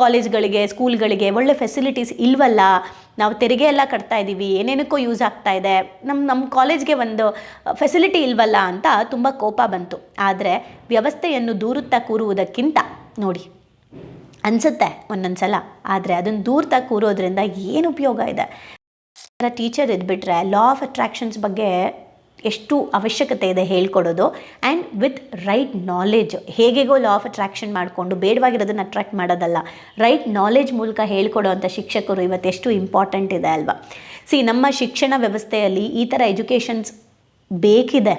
ಕಾಲೇಜ್ಗಳಿಗೆ ಸ್ಕೂಲ್ಗಳಿಗೆ ಒಳ್ಳೆ ಫೆಸಿಲಿಟೀಸ್ ಇಲ್ವಲ್ಲ, ನಾವು ತೆರಿಗೆ ಎಲ್ಲ ಕಟ್ತಾ ಇದ್ದೀವಿ ಏನೇನಕ್ಕೋ ಯೂಸ್ ಆಗ್ತಾ ಇದೆ. ನಮ್ಮ ನಮ್ಮ ಕಾಲೇಜ್ಗೆ ಒಂದು ಫೆಸಿಲಿಟಿ ಇಲ್ವಲ್ಲ ಅಂತ ತುಂಬ ಕೋಪ ಬಂತು. ಆದರೆ ವ್ಯವಸ್ಥೆಯನ್ನು ದೂರುತ್ತಾ ಕೂರುವುದಕ್ಕಿಂತ ನೋಡಿ, ಅನಿಸುತ್ತೆ ಒಂದೊಂದು ಸಲ ಆದರೆ ಅದನ್ನು ದೂರ್ತಾ ಕೂರೋದ್ರಿಂದ ಏನು ಉಪಯೋಗ ಇದೆ? ಟೀಚರ್ ಇದ್ಬಿಟ್ರೆ ಲಾ ಆಫ್ ಅಟ್ರಾಕ್ಷನ್ಸ್ ಬಗ್ಗೆ ಎಷ್ಟು ಅವಶ್ಯಕತೆ ಇದೆ ಹೇಳ್ಕೊಡೋದು. ಆ್ಯಂಡ್ ವಿತ್ ರೈಟ್ ನಾಲೆಜ್ ಹೇಗೆಗೋ ಲಾ ಆಫ್ ಅಟ್ರಾಕ್ಷನ್ ಮಾಡಿಕೊಂಡು ಬೇಡವಾಗಿರೋದನ್ನು ಅಟ್ರಾಕ್ಟ್ ಮಾಡೋದಲ್ಲ. ರೈಟ್ ನಾಲೆಜ್ ಮೂಲಕ ಹೇಳ್ಕೊಡೋ ಅಂಥ ಶಿಕ್ಷಕರು ಇವತ್ತು ಎಷ್ಟು ಇಂಪಾರ್ಟೆಂಟ್ ಇದೆ ಅಲ್ವಾ? ಸಿ ನಮ್ಮ ಶಿಕ್ಷಣ ವ್ಯವಸ್ಥೆಯಲ್ಲಿ ಈ ಥರ ಎಜುಕೇಷನ್ಸ್ ಬೇಕಿದೆ.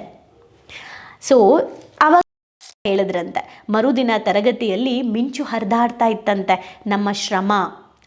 ಸೊ ಆವಾಗ ಹೇಳಿದ್ರಂತೆ, ಮರುದಿನ ತರಗತಿಯಲ್ಲಿ ಮಿಂಚು ಹರಿದಾಡ್ತಾ ಇತ್ತಂತೆ ನಮ್ಮ ಶ್ರಮ.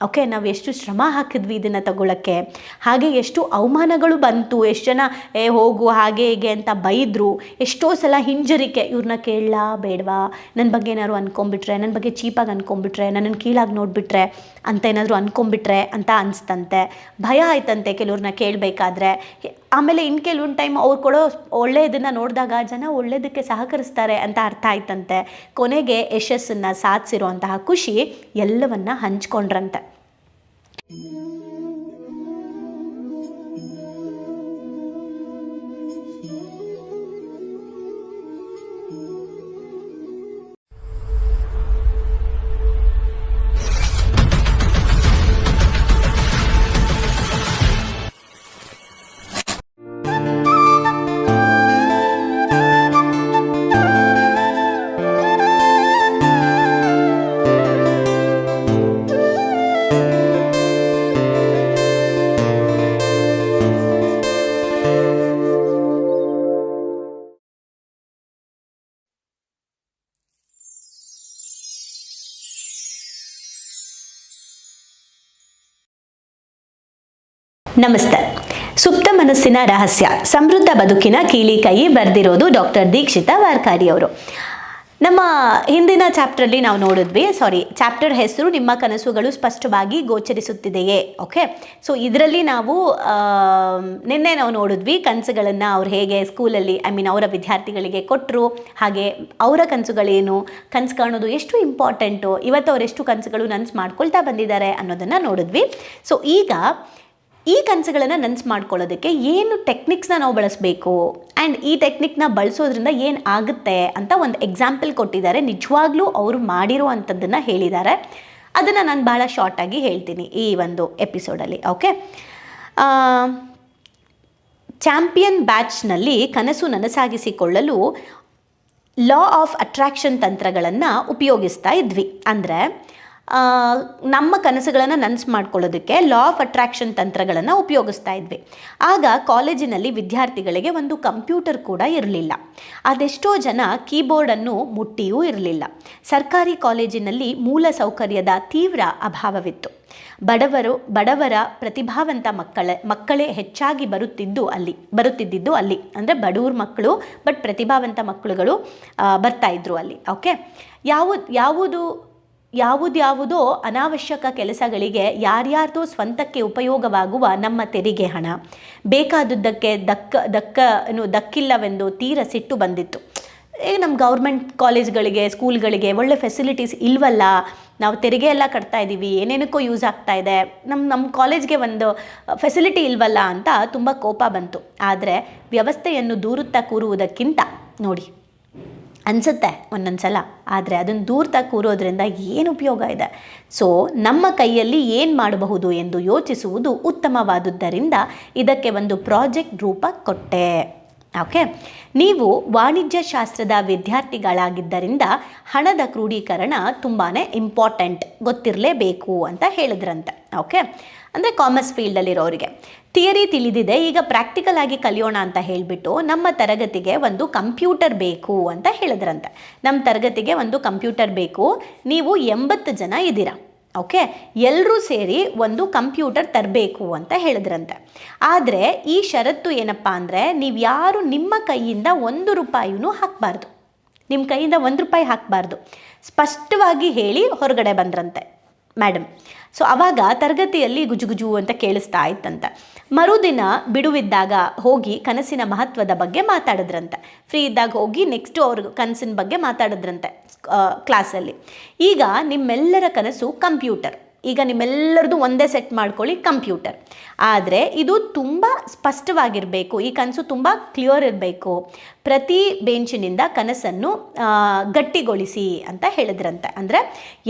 ಓಕೆ, ನಾವು ಎಷ್ಟು ಶ್ರಮ ಹಾಕಿದ್ವಿ ಇದನ್ನು ತಗೊಳ್ಳೋಕ್ಕೆ ಹಾಗೆ ಎಷ್ಟು ಅವಮಾನಗಳು ಬಂತು, ಎಷ್ಟು ಜನ, ಏ, ಹೋಗು, ಹಾಗೆ, ಹೀಗೆ ಅಂತ ಬೈದರು. ಎಷ್ಟೋ ಸಲ ಹಿಂಜರಿಕೆ. ಇವ್ರನ್ನ ಕೇಳಲಾ ಬೇಡವಾ ನನ್ನ ಬಗ್ಗೆ ಏನಾದ್ರು ಅಂದ್ಕೊಂಬಿಟ್ರೆ ನನ್ನ ಬಗ್ಗೆ ಚೀಪಾಗಿ ಅಂದ್ಕೊಂಬಿಟ್ರೆ ನನ್ನನ್ನು ಕೀಳಾಗಿ ನೋಡಿಬಿಟ್ರೆ ಅಂತ ಏನಾದರೂ ಅಂದ್ಕೊಂಬಿಟ್ರೆ ಅಂತ ಅನಿಸ್ತಂತೆ. ಭಯ ಆಯ್ತಂತೆ ಕೆಲವ್ರನ್ನ ಕೇಳಬೇಕಾದ್ರೆ. ಆಮೇಲೆ ಇನ್ನು ಕೆಲವೊಂದು ಟೈಮ್ ಅವ್ರು ಕೊಡೋ ಒಳ್ಳೆಯದನ್ನು ನೋಡಿದಾಗ ಜನ ಒಳ್ಳೆಯದಕ್ಕೆ ಸಹಕರಿಸ್ತಾರೆ ಅಂತ ಅರ್ಥ ಆಯ್ತಂತೆ. ಕೊನೆಗೆ ಯಶಸ್ಸನ್ನು ಸಾಧಿಸಿರುವಂತಹ ಖುಷಿ ಎಲ್ಲವನ್ನ ಹಂಚ್ಕೊಂಡ್ರಂತೆ. Mm-hmm. ನಮಸ್ತೆ. ಸುಪ್ತ ಮನಸ್ಸಿನ ರಹಸ್ಯ, ಸಮೃದ್ಧ ಬದುಕಿನ ಕೀಲಿ ಕೈ ಬರೆದಿರೋದು ಡಾಕ್ಟರ್ ದೀಕ್ಷಿತಾ ವಾರ್ಕಾರಿ ಅವರು. ನಮ್ಮ ಹಿಂದಿನ ಚಾಪ್ಟ್ರಲ್ಲಿ ನಾವು ನೋಡಿದ್ವಿ, ಸಾರಿ, ಚಾಪ್ಟರ್ ಹೆಸರು ನಿಮ್ಮ ಕನಸುಗಳು ಸ್ಪಷ್ಟವಾಗಿ ಗೋಚರಿಸುತ್ತಿದೆಯೇ, ಓಕೆ? ಸೊ, ಇದರಲ್ಲಿ ನಾವು ನಿನ್ನೆ ನಾವು ನೋಡಿದ್ವಿ ಕನಸುಗಳನ್ನು ಅವ್ರು ಹೇಗೆ ಸ್ಕೂಲಲ್ಲಿ, ಐ ಮೀನ್ ಅವರ ವಿದ್ಯಾರ್ಥಿಗಳಿಗೆ ಕೊಟ್ಟರು ಹಾಗೆ ಅವರ ಕನಸುಗಳೇನು, ಕನಸು ಕಾಣೋದು ಎಷ್ಟು ಇಂಪಾರ್ಟೆಂಟು, ಇವತ್ತು ಅವರೆಷ್ಟು ಕನಸುಗಳು ನನ್ಸು ಮಾಡ್ಕೊಳ್ತಾ ಬಂದಿದ್ದಾರೆ ಅನ್ನೋದನ್ನು ನೋಡಿದ್ವಿ. ಸೊ, ಈಗ ಈ ಕನಸುಗಳನ್ನು ನನಸು ಮಾಡ್ಕೊಳ್ಳೋದಕ್ಕೆ ಏನು ಟೆಕ್ನಿಕ್ಸ್ನ ನಾವು ಬಳಸಬೇಕು? ಆ್ಯಂಡ್ ಈ ಟೆಕ್ನಿಕ್ನ ಬಳಸೋದ್ರಿಂದ ಏನು ಆಗುತ್ತೆ ಅಂತ ಒಂದು ಎಕ್ಸಾಂಪಲ್ ಕೊಟ್ಟಿದ್ದಾರೆ. ನಿಜವಾಗ್ಲೂ ಅವರು ಮಾಡಿರುವಂಥದ್ದನ್ನು ಹೇಳಿದ್ದಾರೆ. ಅದನ್ನು ನಾನು ಭಾಳ ಶಾರ್ಟಾಗಿ ಹೇಳ್ತೀನಿ ಈ ಒಂದು ಎಪಿಸೋಡಲ್ಲಿ ಓಕೆ ಚಾಂಪಿಯನ್ ಬ್ಯಾಚ್ನಲ್ಲಿ ಕನಸು ನನಸಾಗಿಸಿಕೊಳ್ಳಲು ಲಾ ಆಫ್ ಅಟ್ರಾಕ್ಷನ್ ತಂತ್ರಗಳನ್ನು ಉಪಯೋಗಿಸ್ತಾ ಇದ್ವಿ. ಅಂದರೆ ನಮ್ಮ ಕನಸುಗಳನ್ನು ನನಸು ಮಾಡ್ಕೊಳ್ಳೋದಕ್ಕೆ ಲಾ ಆಫ್ ಅಟ್ರಾಕ್ಷನ್ ತಂತ್ರಗಳನ್ನು ಉಪಯೋಗಿಸ್ತಾ ಇದ್ವಿ. ಆಗ ಕಾಲೇಜಿನಲ್ಲಿ ವಿದ್ಯಾರ್ಥಿಗಳಿಗೆ ಒಂದು ಕಂಪ್ಯೂಟರ್ ಕೂಡ ಇರಲಿಲ್ಲ. ಅದೆಷ್ಟೋ ಜನ ಕೀಬೋರ್ಡನ್ನು ಮುಟ್ಟಿಯೂ ಇರಲಿಲ್ಲ. ಸರ್ಕಾರಿ ಕಾಲೇಜಿನಲ್ಲಿ ಮೂಲ ಸೌಕರ್ಯದ ತೀವ್ರ ಅಭಾವವಿತ್ತು. ಬಡವರು, ಬಡವರ ಪ್ರತಿಭಾವಂತ ಮಕ್ಕಳ, ಮಕ್ಕಳೇ ಹೆಚ್ಚಾಗಿ ಬರುತ್ತಿದ್ದು ಅಲ್ಲಿ, ಬರುತ್ತಿದ್ದಿದ್ದು ಅಲ್ಲಿ. ಅಂದರೆ ಬಡವ್ರ ಮಕ್ಕಳು ಬಟ್ ಪ್ರತಿಭಾವಂತ ಮಕ್ಕಳುಗಳು ಬರ್ತಾ ಇದ್ರು ಅಲ್ಲಿ. ಓಕೆ ಯಾವುದು ಯಾವುದು ಯಾವುದ್ಯಾವುದೋ ಅನಾವಶ್ಯಕ ಕೆಲಸಗಳಿಗೆ ಯಾರ್ಯಾರ್ದೋ ಸ್ವಂತಕ್ಕೆ ಉಪಯೋಗವಾಗುವ ನಮ್ಮ ತೆರಿಗೆ ಹಣ. ಬೇಕಾದುದಕ್ಕೆ ದಕ್ಕ ದಕ್ಕ ದಕ್ಕಿಲ್ಲವೆಂದು ತೀರ ಸಿಟ್ಟು ಬಂದಿತ್ತು. ಏ ನಮ್ಮ ಗೌರ್ಮೆಂಟ್ ಕಾಲೇಜ್ಗಳಿಗೆ, ಸ್ಕೂಲ್ಗಳಿಗೆ ಒಳ್ಳೆ ಫೆಸಿಲಿಟೀಸ್ ಇಲ್ವಲ್ಲ, ನಾವು ತೆರಿಗೆ ಎಲ್ಲ ಕಟ್ತಾ ಇದ್ದೀವಿ ಏನೇನಕ್ಕೋ ಯೂಸ್ ಆಗ್ತಾ ಇದೆ. ನಮ್ಮ ನಮ್ಮ ಕಾಲೇಜ್ಗೆ ಒಂದು ಫೆಸಿಲಿಟಿ ಇಲ್ವಲ್ಲ ಅಂತ ತುಂಬ ಕೋಪ ಬಂತು. ಆದರೆ ವ್ಯವಸ್ಥೆಯನ್ನು ದೂರುತ್ತಾ ಕೂರುವುದಕ್ಕಿಂತ ನೋಡಿ. ಅನಿಸುತ್ತೆ ಒಂದೊಂದು ಸಲ ಆದರೆ ಅದನ್ನು ದೂರ್ತಾ ಕೂರೋದ್ರಿಂದ ಏನು ಉಪಯೋಗ ಇದೆ? ಸೊ ನಮ್ಮ ಕೈಯಲ್ಲಿ ಏನು ಮಾಡಬಹುದು ಎಂದು ಯೋಚಿಸುವುದು ಉತ್ತಮವಾದುದರಿಂದ ಇದಕ್ಕೆ ಒಂದು ಪ್ರಾಜೆಕ್ಟ್ ರೂಪ ಕೊಟ್ಟೆ. ಓಕೆ? ನೀವು ವಾಣಿಜ್ಯ ಶಾಸ್ತ್ರದ ವಿದ್ಯಾರ್ಥಿಗಳಾಗಿದ್ದರಿಂದ ಹಣದ ಕ್ರೋಢೀಕರಣ ತುಂಬಾ ಇಂಪಾರ್ಟೆಂಟ್ ಗೊತ್ತಿರಲೇಬೇಕು ಅಂತ ಹೇಳಿದ್ರಂತೆ. ಓಕೆ ಅಂದರೆ ಕಾಮರ್ಸ್ ಫೀಲ್ಡಲ್ಲಿರೋರಿಗೆ ಥಿಯರಿ ತಿಳಿದಿದೆ, ಈಗ ಪ್ರಾಕ್ಟಿಕಲ್ ಆಗಿ ಕಲಿಯೋಣ ಅಂತ ಹೇಳಿಬಿಟ್ಟು ನಮ್ಮ ತರಗತಿಗೆ ಒಂದು ಕಂಪ್ಯೂಟರ್ ಬೇಕು ಅಂತ ಹೇಳಿದ್ರಂತೆ. ನಮ್ಮ ತರಗತಿಗೆ ಒಂದು ಕಂಪ್ಯೂಟರ್ ಬೇಕು, ನೀವು ಎಂಬತ್ತು ಜನ ಇದ್ದೀರಾ. ಓಕೆ ಎಲ್ಲರೂ ಸೇರಿ ಒಂದು ಕಂಪ್ಯೂಟರ್ ತರಬೇಕು ಅಂತ ಹೇಳಿದ್ರಂತೆ. ಆದರೆ ಈ ಷರತ್ತು ಏನಪ್ಪ ಅಂದರೆ, ನೀವು ಯಾರು ನಿಮ್ಮ ಕೈಯಿಂದ ಒಂದು ರೂಪಾಯಿನೂ ಹಾಕಬಾರ್ದು. ನಿಮ್ಮ ಕೈಯಿಂದ ಒಂದು ರೂಪಾಯಿ ಹಾಕಬಾರ್ದು. ಸ್ಪಷ್ಟವಾಗಿ ಹೇಳಿ ಹೊರಗಡೆ ಬಂದ್ರಂತೆ. ಮೇಡಮ್ ಸೊ ಅವಾಗ ತರಗತಿಯಲ್ಲಿ ಗುಜುಗುಜು ಅಂತ ಕೇಳಿಸ್ತಾ ಇತ್ತಂತೆ. ಮರುದಿನ ಬಿಡುವಿದ್ದಾಗ ಹೋಗಿ ಕನಸಿನ ಮಹತ್ವದ ಬಗ್ಗೆ ಮಾತಾಡಿದ್ರಂತೆ. ಫ್ರೀ ಇದ್ದಾಗ ಹೋಗಿ ನೆಕ್ಸ್ಟು ಅವ್ರ ಕನಸಿನ ಬಗ್ಗೆ ಮಾತಾಡಿದ್ರಂತೆ ಕ್ಲಾಸಲ್ಲಿ ಈಗ ನಿಮ್ಮೆಲ್ಲರ ಕನಸು ಕಂಪ್ಯೂಟರ್ ಈಗ ನಿಮ್ಮೆಲ್ಲರದು ಒಂದೇ ಸೆಟ್ ಮಾಡ್ಕೊಳ್ಳಿ ಕಂಪ್ಯೂಟರ್ ಆದರೆ ಇದು ತುಂಬ ಸ್ಪಷ್ಟವಾಗಿರಬೇಕು, ಈ ಕನಸು ತುಂಬ ಕ್ಲಿಯರ್ ಇರಬೇಕು. ಪ್ರತಿ ಬೆಂಚಿನಿಂದ ಕನಸನ್ನು ಗಟ್ಟಿಗೊಳಿಸಿ ಅಂತ ಹೇಳಿದ್ರಂತೆ. ಅಂದರೆ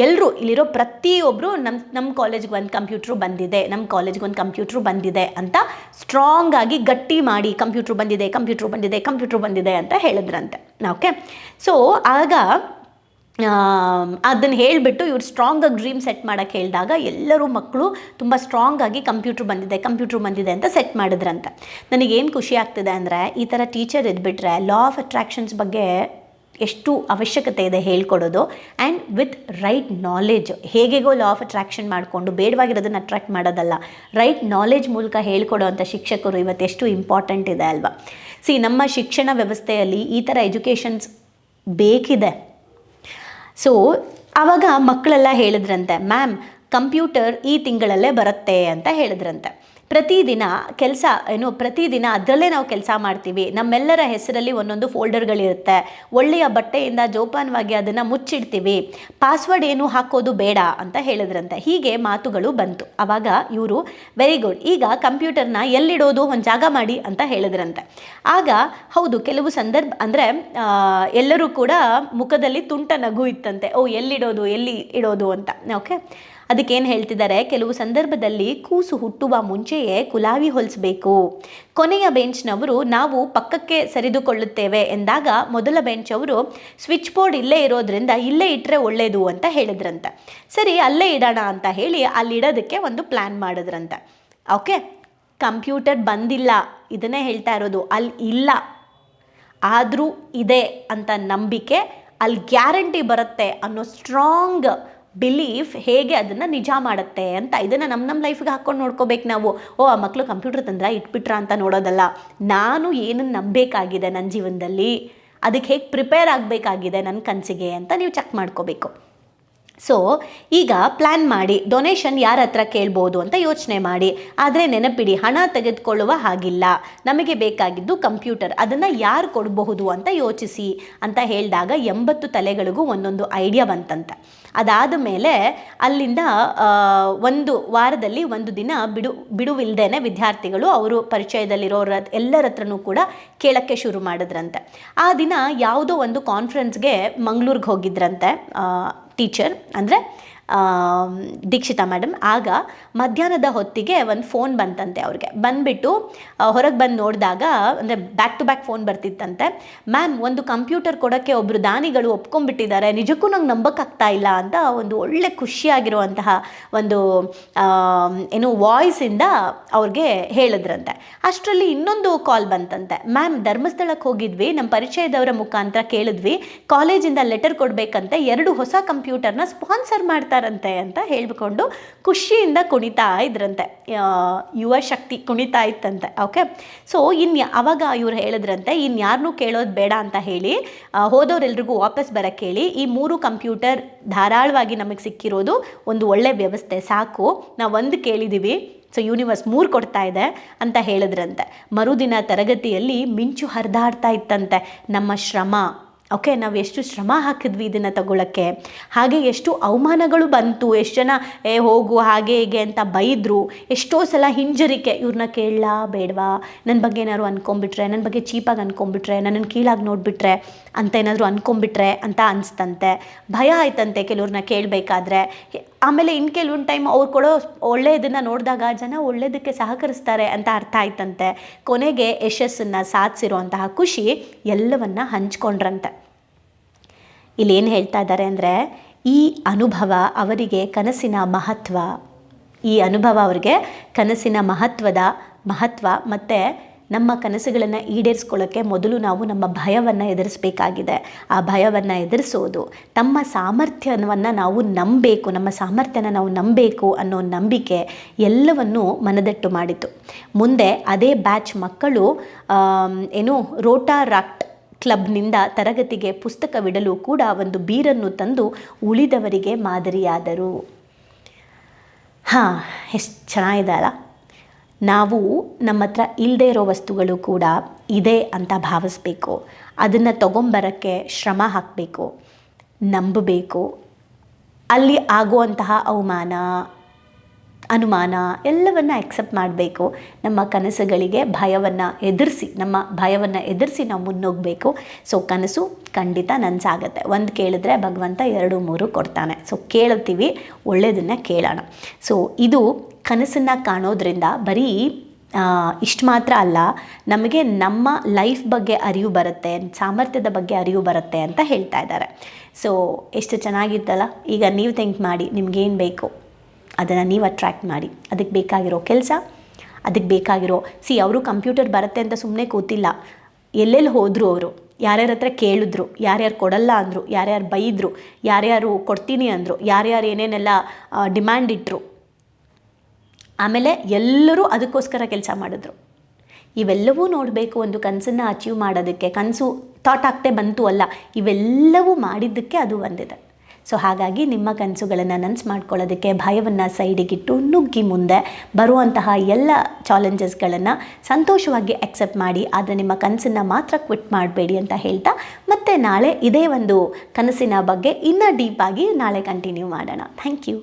ಎಲ್ಲರೂ ಇಲ್ಲಿರೋ ಪ್ರತಿಯೊಬ್ಬರು ನಮ್ಮ ನಮ್ಮ ಕಾಲೇಜ್ಗೆ ಒಂದು ಕಂಪ್ಯೂಟ್ರು ಬಂದಿದೆ ನಮ್ಮ ಕಾಲೇಜ್ಗೆ ಒಂದು ಕಂಪ್ಯೂಟ್ರು ಬಂದಿದೆ ಅಂತ ಸ್ಟ್ರಾಂಗ್ ಆಗಿ ಗಟ್ಟಿ ಮಾಡಿ ಕಂಪ್ಯೂಟ್ರು ಬಂದಿದೆ ಕಂಪ್ಯೂಟ್ರು ಬಂದಿದೆ ಕಂಪ್ಯೂಟ್ರು ಬಂದಿದೆ ಅಂತ ಹೇಳಿದ್ರಂತೆ. ಓಕೆ ಸೊ ಆಗ ಅದನ್ನು ಹೇಳಿಬಿಟ್ಟು ಇವ್ರು ಸ್ಟ್ರಾಂಗಾಗಿ ಡ್ರೀಮ್ ಸೆಟ್ ಮಾಡೋಕ್ಕೆ ಹೇಳಿದಾಗ ಎಲ್ಲರೂ ಮಕ್ಕಳು ತುಂಬ ಸ್ಟ್ರಾಂಗ್ ಆಗಿ ಕಂಪ್ಯೂಟ್ರ್ ಬಂದಿದೆ ಕಂಪ್ಯೂಟ್ರ್ ಬಂದಿದೆ ಅಂತ ಸೆಟ್ ಮಾಡಿದ್ರಂತೆ. ನನಗೇನು ಖುಷಿ ಆಗ್ತಿದೆ ಅಂದರೆ ಈ ಥರ ಟೀಚರ್ ಇದ್ಬಿಟ್ರೆ ಲಾ ಆಫ್ ಅಟ್ರಾಕ್ಷನ್ಸ್ ಬಗ್ಗೆ ಎಷ್ಟು ಅವಶ್ಯಕತೆ ಇದೆ ಹೇಳ್ಕೊಡೋದು ಆ್ಯಂಡ್ ವಿತ್ ರೈಟ್ ನಾಲೆಜ್ ಹೇಗೆಗೋ ಲಾ ಆಫ್ ಅಟ್ರಾಕ್ಷನ್ ಮಾಡಿಕೊಂಡು ಬೇಡವಾಗಿರೋದನ್ನು ಅಟ್ರಾಕ್ಟ್ ಮಾಡೋದಲ್ಲ. ರೈಟ್ ನಾಲೆಜ್ ಮೂಲಕ ಹೇಳ್ಕೊಡೋ ಅಂಥ ಶಿಕ್ಷಕರು ಇವತ್ತು ಎಷ್ಟು ಇಂಪಾರ್ಟೆಂಟ್ ಇದೆ ಅಲ್ವಾ? ಸಿ ನಮ್ಮ ಶಿಕ್ಷಣ ವ್ಯವಸ್ಥೆಯಲ್ಲಿ ಈ ಥರ ಎಜುಕೇಷನ್ಸ್ ಬೇಕಿದೆ. ಸೊ ಆವಾಗ ಮಕ್ಕಳೆಲ್ಲ ಹೇಳಿದ್ರಂತೆ ಮ್ಯಾಮ್ ಕಂಪ್ಯೂಟರ್ ಈ ತಿಂಗಳಲ್ಲೇ ಬರುತ್ತೆ ಅಂತ ಹೇಳಿದ್ರಂತೆ. ಪ್ರತಿದಿನ ಕೆಲಸ, ಏನು ಪ್ರತಿದಿನ ಅದರಲ್ಲೇ ನಾವು ಕೆಲಸ ಮಾಡ್ತೀವಿ. ನಮ್ಮೆಲ್ಲರ ಹೆಸರಲ್ಲಿ ಒಂದೊಂದು ಫೋಲ್ಡರ್ಗಳಿರುತ್ತೆ. ಒಳ್ಳೆಯ ಬಟ್ಟೆಯಿಂದ ಜೋಪಾನವಾಗಿ ಅದನ್ನು ಮುಚ್ಚಿಡ್ತೀವಿ. ಪಾಸ್ವರ್ಡ್ ಏನು ಹಾಕೋದು ಬೇಡ ಅಂತ ಹೇಳಿದ್ರಂತೆ. ಹೀಗೆ ಮಾತುಗಳು ಬಂತು. ಆವಾಗ ಇವರು ವೆರಿ ಗುಡ್ ಈಗ ಕಂಪ್ಯೂಟರ್ನ ಎಲ್ಲಿಡೋದು? ಒಂದು ಜಾಗ ಮಾಡಿ ಅಂತ ಹೇಳಿದ್ರಂತೆ. ಆಗ ಹೌದು, ಕೆಲವು ಸಂದರ್ಭ, ಅಂದರೆ ಎಲ್ಲರೂ ಕೂಡ ಮುಖದಲ್ಲಿ ತುಂಟ ನಗು ಇತ್ತಂತೆ. ಓ, ಎಲ್ಲಿಡೋದು? ಎಲ್ಲಿ ಇಡೋದು? ಅಂತ. ಓಕೆ? ಅದಕ್ಕೇನು ಹೇಳ್ತಿದ್ದಾರೆ? ಕೆಲವು ಸಂದರ್ಭದಲ್ಲಿ ಕೂಸು ಹುಟ್ಟುವ ಮುಂಚೆಯೇ ಕುಲಾವಿ ಹೊಲಿಸಬೇಕು. ಕೊನೆಯ ಬೆಂಚ್ನವರು ನಾವು ಪಕ್ಕಕ್ಕೆ ಸರಿದುಕೊಳ್ಳುತ್ತೇವೆ ಎಂದಾಗ ಮೊದಲ ಬೆಂಚ್ ಅವರು ಸ್ವಿಚ್ ಬೋರ್ಡ್ ಇಲ್ಲೇ ಇರೋದ್ರಿಂದ ಇಲ್ಲೇ ಇಟ್ಟರೆ ಒಳ್ಳೆಯದು ಅಂತ ಹೇಳಿದ್ರಂತೆ. ಸರಿ, ಅಲ್ಲೇ ಇಡೋಣ ಅಂತ ಹೇಳಿ ಅಲ್ಲಿ ಇಡೋದಕ್ಕೆ ಒಂದು ಪ್ಲ್ಯಾನ್ ಮಾಡಿದ್ರಂತೆ. ಓಕೆ, ಕಂಪ್ಯೂಟರ್ ಬಂದಿಲ್ಲ. ಇದನ್ನೇ ಹೇಳ್ತಾ ಇರೋದು. ಅಲ್ಲಿ ಇಲ್ಲ. ಆದರೂ ಇದೆ ಅಂತ ನಂಬಿಕೆ. ಅಲ್ಲಿ ಗ್ಯಾರಂಟಿ ಬರುತ್ತೆ ಅನ್ನೋ ಸ್ಟ್ರಾಂಗ್ ಬಿಲೀಫ್ ಹೇಗೆ ಅದನ್ನು ನಿಜ ಮಾಡುತ್ತೆ ಅಂತ ಇದನ್ನು ನಮ್ಮ ನಮ್ಮ ಲೈಫ್ಗೆ ಹಾಕ್ಕೊಂಡು ನೋಡ್ಕೋಬೇಕು ನಾವು. ಓ, ಆ ಮಕ್ಕಳು ಕಂಪ್ಯೂಟರ್ ತಂದ್ರ, ಇಟ್ಬಿಟ್ರ ಅಂತ ನೋಡೋದಲ್ಲ. ನಾನು ಏನನ್ನು ನಂಬಬೇಕಾಗಿದೆ ನನ್ನ ಜೀವನದಲ್ಲಿ? ಅದಕ್ಕೆ ಹೇಗೆ ಪ್ರಿಪೇರ್ ಆಗಬೇಕಾಗಿದೆ ನನ್ನ ಕನಸಿಗೆ ಅಂತ ನೀವು ಚೆಕ್ ಮಾಡ್ಕೋಬೇಕು. ಸೊ ಈಗ ಪ್ಲ್ಯಾನ್ ಮಾಡಿ ಡೊನೇಷನ್ ಯಾರ ಹತ್ರ ಕೇಳ್ಬೋದು ಅಂತ ಯೋಚನೆ ಮಾಡಿ. ಆದರೆ ನೆನಪಿಡಿ, ಹಣ ತೆಗೆದುಕೊಳ್ಳುವ ಹಾಗಿಲ್ಲ. ನಮಗೆ ಬೇಕಾಗಿದ್ದು ಕಂಪ್ಯೂಟರ್ ಅದನ್ನು ಯಾರು ಕೊಡಬಹುದು ಅಂತ ಯೋಚಿಸಿ ಅಂತ ಹೇಳಿದಾಗ ಎಂಬತ್ತು ತಲೆಗಳಿಗೂ ಒಂದೊಂದು ಐಡಿಯಾ ಬಂತಂತೆ. ಅದಾದ ಮೇಲೆ ಅಲ್ಲಿಂದ ಒಂದು ವಾರದಲ್ಲಿ ಒಂದು ದಿನ ಬಿಡು, ಬಿಡುವಿಲ್ದೇನೆ ವಿದ್ಯಾರ್ಥಿಗಳು ಅವರು ಪರಿಚಯದಲ್ಲಿರೋರ ಎಲ್ಲರ ಹತ್ರನೂ ಕೂಡ ಕೇಳೋಕ್ಕೆ ಶುರು ಮಾಡಿದ್ರಂತೆ. ಆ ದಿನ ಯಾವುದೋ ಒಂದು ಕಾನ್ಫರೆನ್ಸ್ಗೆ ಮಂಗಳೂರಿಗೆ ಹೋಗಿದ್ರಂತೆ. ಟೀಚರ್ ಅಂದರೆ ದೀಕ್ಷಿತಾ ಮೇಡಮ್, ಆಗ ಮಧ್ಯಾಹ್ನದ ಹೊತ್ತಿಗೆ ಒಂದು ಫೋನ್ ಬಂತಂತೆ ಅವ್ರಿಗೆ. ಬಂದುಬಿಟ್ಟು ಹೊರಗೆ ಬಂದು ನೋಡಿದಾಗ, ಅಂದರೆ ಬ್ಯಾಕ್ ಟು ಬ್ಯಾಕ್ ಫೋನ್ ಬರ್ತಿತ್ತಂತೆ. ಮ್ಯಾಮ್, ಒಂದು ಕಂಪ್ಯೂಟರ್ ಕೊಡೋಕ್ಕೆ ಒಬ್ಬರು ದಾನಿಗಳು ಒಪ್ಕೊಂಡ್ಬಿಟ್ಟಿದ್ದಾರೆ. ನಿಜಕ್ಕೂ ನಂಗೆ ನಂಬಕ್ಕಾಗ್ತಾ ಇಲ್ಲ ಅಂತ ಒಂದು ಒಳ್ಳೆ ಖುಷಿಯಾಗಿರುವಂತಹ ಒಂದು ಏನು ವಾಯ್ಸಿಂದ ಅವ್ರಿಗೆ ಹೇಳಿದ್ರಂತೆ. ಅಷ್ಟರಲ್ಲಿ ಇನ್ನೊಂದು ಕಾಲ್ ಬಂತಂತೆ. ಮ್ಯಾಮ್ ಧರ್ಮಸ್ಥಳಕ್ಕೆ ಹೋಗಿದ್ವಿ. ನಮ್ಮ ಪರಿಚಯದವರ ಮುಖಾಂತರ ಕೇಳಿದ್ವಿ. ಕಾಲೇಜಿಂದ ಲೆಟರ್ ಕೊಡಬೇಕಂತೆ. ಎರಡು ಹೊಸ ಕಂಪ್ಯೂಟರ್ನ ಸ್ಪಾನ್ಸರ್ ಮಾಡ್ತಾರಂತೆ ಅಂತ ಹೇಳ್ಬಿಕೊಂಡು ಖುಷಿಯಿಂದ ಕುಣಿತಾ ಇದ್ರಂತೆ. ಯುವ ಶಕ್ತಿ ಕುಣಿತಾ ಇತ್ತಂತೆ. ಓಕೆ ಸೊ ಇನ್ನು ಅವಾಗ ಇವ್ರು ಹೇಳಿದ್ರಂತೆ ಇನ್ಯಾರನ್ನೂ ಕೇಳೋದು ಬೇಡ ಅಂತ ಹೇಳಿ ಹೋದವ್ರೆಲ್ರಿಗೂ ವಾಪಸ್ ಬರಕ್ಕೆ ಹೇಳಿ ಈ ಮೂರು ಕಂಪ್ಯೂಟರ್ ಧಾರಾಳವಾಗಿ ನಮಗೆ ಸಿಕ್ಕಿರೋದು ಒಂದು ಒಳ್ಳೆ ವ್ಯವಸ್ಥೆ, ಸಾಕು, ನಾವು ಒಂದು ಕೇಳಿದ್ದೀವಿ ಸೊ, ಯೂನಿವರ್ಸ್ ಮೂರು ಕೊಡ್ತಾ ಇದೆ ಅಂತ ಹೇಳಿದ್ರಂತೆ. ಮರುದಿನ ತರಗತಿಯಲ್ಲಿ ಮಿಂಚು ಹರಿದಾಡ್ತಾ ಇತ್ತಂತೆ ನಮ್ಮ ಶ್ರಮ. ಓಕೆ, ನಾವು ಎಷ್ಟು ಶ್ರಮ ಹಾಕಿದ್ವಿ ಇದನ್ನು ತಗೊಳ್ಳೋಕ್ಕೆ ಹಾಗೆ ಎಷ್ಟು ಅವಮಾನಗಳು ಬಂತು, ಎಷ್ಟು ಜನ, ಏ, ಹೋಗು, ಹಾಗೆ, ಹೀಗೆ ಅಂತ ಬೈದರು. ಎಷ್ಟೋ ಸಲ ಹಿಂಜರಿಕೆ. ಇವ್ರನ್ನ ಕೇಳಲಾ ಬೇಡವಾ ನನ್ನ ಬಗ್ಗೆ ಏನಾದ್ರು ಅಂದ್ಕೊಂಬಿಟ್ರೆ ನನ್ನ ಬಗ್ಗೆ ಚೀಪಾಗಿ ಅಂದ್ಕೊಂಬಿಟ್ರೆ ನನ್ನನ್ನು ಕೀಳಾಗಿ ನೋಡಿಬಿಟ್ರೆ ಅಂತ ಏನಾದರೂ ಅಂದ್ಕೊಂಬಿಟ್ರೆ ಅಂತ ಅನಿಸ್ತಂತೆ. ಭಯ ಆಯ್ತಂತೆ ಕೆಲವ್ರನ್ನ ಕೇಳಬೇಕಾದ್ರೆ. ಆಮೇಲೆ ಇನ್ನು ಕೆಲವೊಂದು ಟೈಮ್ ಅವ್ರು ಕೊಡೋ ಒಳ್ಳೆಯದನ್ನು ನೋಡಿದಾಗ ಜನ ಒಳ್ಳೆಯದಕ್ಕೆ ಸಹಕರಿಸ್ತಾರೆ ಅಂತ ಅರ್ಥ ಆಯ್ತಂತೆ. ಕೊನೆಗೆ ಯಶಸ್ಸನ್ನು ಸಾಧಿಸಿರುವಂತಹ ಖುಷಿ ಎಲ್ಲವನ್ನ ಹಂಚ್ಕೊಂಡ್ರಂತೆ. ಇಲ್ಲಿ ಏನು ಹೇಳ್ತಾ ಇದ್ದಾರೆ ಅಂದರೆ, ಈ ಅನುಭವ ಅವರಿಗೆ ಕನಸಿನ ಮಹತ್ವ, ಈ ಅನುಭವ ಅವರಿಗೆ ಕನಸಿನ ಮಹತ್ವದ ಮಹತ್ವ ಮತ್ತು ನಮ್ಮ ಕನಸುಗಳನ್ನು ಈಡೇರಿಸ್ಕೊಳ್ಳೋಕ್ಕೆ ಮೊದಲು ನಾವು ನಮ್ಮ ಭಯವನ್ನು ಎದುರಿಸಬೇಕಾಗಿದೆ. ಆ ಭಯವನ್ನು ಎದುರಿಸೋದು ತಮ್ಮ ಸಾಮರ್ಥ್ಯವನ್ನು ನಾವು ನಂಬಬೇಕು, ನಮ್ಮ ಸಾಮರ್ಥ್ಯನ ನಾವು ನಂಬಬೇಕು ಅನ್ನೋ ನಂಬಿಕೆ ಎಲ್ಲವನ್ನು ಮನದಟ್ಟು ಮಾಡಿತು ಮುಂದೆ ಅದೇ ಬ್ಯಾಚ್ ಮಕ್ಕಳು ಏನು, ರೋಟಾರಾಕ್ಟ್ ಕ್ಲಬ್ನಿಂದ ತರಗತಿಗೆ ಪುಸ್ತಕವಿಡಲು ಕೂಡ ಒಂದು ಬೀರನ್ನು ತಂದು ಉಳಿದವರಿಗೆ ಮಾದರಿಯಾದರು. ಹಾಂ, ಎಷ್ಟು ಚೆನ್ನಾಗಿದೆ ಅಲ್ಲ ನಾವು ನಮ್ಮ ಹತ್ರ ಇಲ್ಲದೆ ಇರೋ ವಸ್ತುಗಳು ಕೂಡ ಇದೆ ಅಂತ ಭಾವಿಸ್ಬೇಕು. ಅದನ್ನು ತೊಗೊಂಬರೋಕ್ಕೆ ಶ್ರಮ ಹಾಕಬೇಕು. ನಂಬಬೇಕು. ಅಲ್ಲಿ ಆಗುವಂತಹ ಅವಮಾನ, ಅನುಮಾನ ಎಲ್ಲವನ್ನು ಅಕ್ಸೆಪ್ಟ್ ಮಾಡಬೇಕು. ನಮ್ಮ ಕನಸುಗಳಿಗೆ ಭಯವನ್ನು ಎದುರಿಸಿ, ನಮ್ಮ ಭಯವನ್ನು ಎದುರಿಸಿ ನಾವು ಮುನ್ನೋಗಬೇಕು. ಸೊ ಕನಸು ಖಂಡಿತ ನನಸಾಗತ್ತೆ ಒಂದು ಕೇಳಿದ್ರೆ ಭಗವಂತ ಎರಡು ಮೂರು ಕೊಡ್ತಾನೆ. ಸೊ ಕೇಳ್ತೀವಿ ಒಳ್ಳೆಯದನ್ನು ಕೇಳೋಣ. ಸೊ ಇದು ಕನಸನ್ನು ಕಾಣೋದ್ರಿಂದ ಬರೀ ಇಷ್ಟು ಮಾತ್ರ ಅಲ್ಲ, ನಮಗೆ ನಮ್ಮ ಲೈಫ್ ಬಗ್ಗೆ ಅರಿವು ಬರುತ್ತೆ, ಸಾಮರ್ಥ್ಯದ ಬಗ್ಗೆ ಅರಿವು ಬರುತ್ತೆ ಅಂತ ಹೇಳ್ತಾ ಇದ್ದಾರೆ. ಸೊ ಎಷ್ಟು ಚೆನ್ನಾಗಿತ್ತಲ್ಲ? ಈಗ ನೀವು ಥಿಂಕ್ ಮಾಡಿ ನಿಮ್ಗೇನು ಬೇಕು? ಅದನ್ನು ನೀವು ಅಟ್ರ್ಯಾಕ್ಟ್ ಮಾಡಿ. ಅದಕ್ಕೆ ಬೇಕಾಗಿರೋ ಕೆಲಸ, ಅದಕ್ಕೆ ಬೇಕಾಗಿರೋ ಸಿ ಅವರು ಕಂಪ್ಯೂಟರ್ ಬರುತ್ತೆ ಅಂತ ಸುಮ್ಮನೆ ಕೂತಿಲ್ಲ. ಎಲ್ಲೆಲ್ಲಿ ಹೋದರು ಅವರು? ಯಾರ್ಯಾರ ಹತ್ರ ಕೇಳಿದ್ರು, ಯಾರ್ಯಾರು ಕೊಡಲ್ಲ ಅಂದರು, ಯಾರ್ಯಾರು ಬೈದರು, ಯಾರ್ಯಾರು ಕೊಡ್ತೀನಿ ಅಂದರು, ಯಾರ್ಯಾರು ಏನೇನೆಲ್ಲ ಡಿಮ್ಯಾಂಡ್ ಇಟ್ಟರು ಆಮೇಲೆ ಎಲ್ಲರೂ ಅದಕ್ಕೋಸ್ಕರ ಕೆಲಸ ಮಾಡಿದ್ರು. ಇವೆಲ್ಲವೂ ನೋಡಬೇಕು, ಒಂದು ಕನಸನ್ನು ಅಚೀವ್ ಮಾಡೋದಕ್ಕೆ. ಕನಸು ಥಾಟ್ ಆಗ್ತೆ ಬಂತು ಅಲ್ಲ, ಇವೆಲ್ಲವೂ ಮಾಡಿದ್ದಕ್ಕೆ ಅದು ಬಂದಿದೆ. ಸೊ ಹಾಗಾಗಿ ನಿಮ್ಮ ಕನಸುಗಳನ್ನು ನನಸು ಮಾಡ್ಕೊಳ್ಳೋದಕ್ಕೆ ಭಯವನ್ನು ಸೈಡಿಗಿಟ್ಟು ನುಗ್ಗಿ ಮುಂದೆ ಬರುವಂತಹ ಎಲ್ಲ ಚಾಲೆಂಜಸ್ಗಳನ್ನು ಸಂತೋಷವಾಗಿ ಅಕ್ಸೆಪ್ಟ್ ಮಾಡಿ, ಆದರೆ ನಿಮ್ಮ ಕನಸನ್ನು ಮಾತ್ರ ಕ್ವಿಟ್ ಮಾಡಬೇಡಿ ಅಂತ ಹೇಳ್ತಾ, ಮತ್ತೆ ನಾಳೆ ಇದೇ ಒಂದು ಕನಸಿನ ಬಗ್ಗೆ ಇನ್ನೂ ಡೀಪಾಗಿ ನಾಳೆ ಕಂಟಿನ್ಯೂ ಮಾಡೋಣ. Thank you